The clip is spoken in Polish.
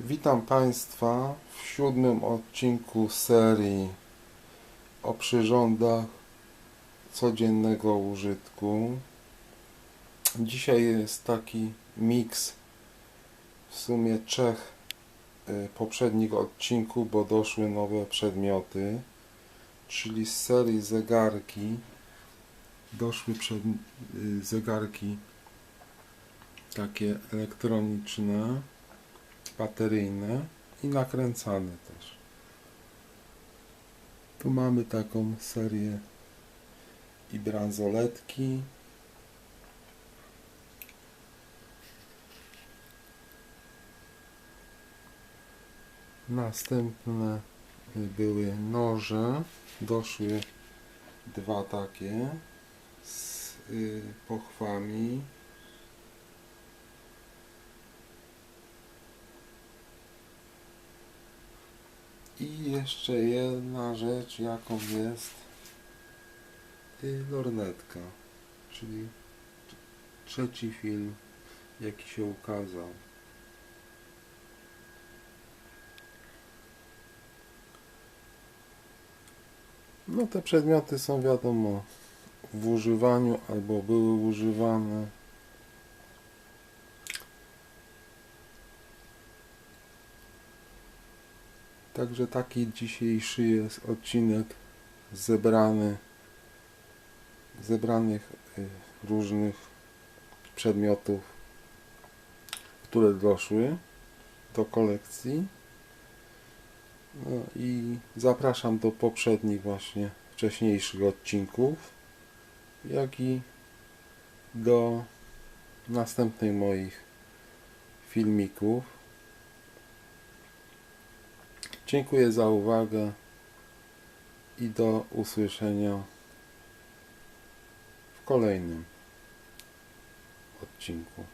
Witam Państwa w siódmym odcinku serii o przyrządach codziennego użytku. Dzisiaj jest taki miks w sumie trzech y, poprzednich odcinków, bo doszły nowe przedmioty, czyli z serii zegarki doszły przed, y, zegarki takie elektroniczne bateryjne i nakręcane też. Tu mamy taką serię i bransoletki. Następne były noże. Doszły dwa takie z y, pochwami. I jeszcze jedna rzecz, jaką jest y, lornetka, czyli trzeci film, jaki się ukazał. No te przedmioty są wiadomo w używaniu albo były używane. Także taki dzisiejszy jest odcinek zebrany zebranych y, różnych przedmiotów, które doszły do kolekcji. No i zapraszam do poprzednich właśnie wcześniejszych odcinków, jak i do następnych moich filmików. Dziękuję za uwagę i do usłyszenia w kolejnym odcinku.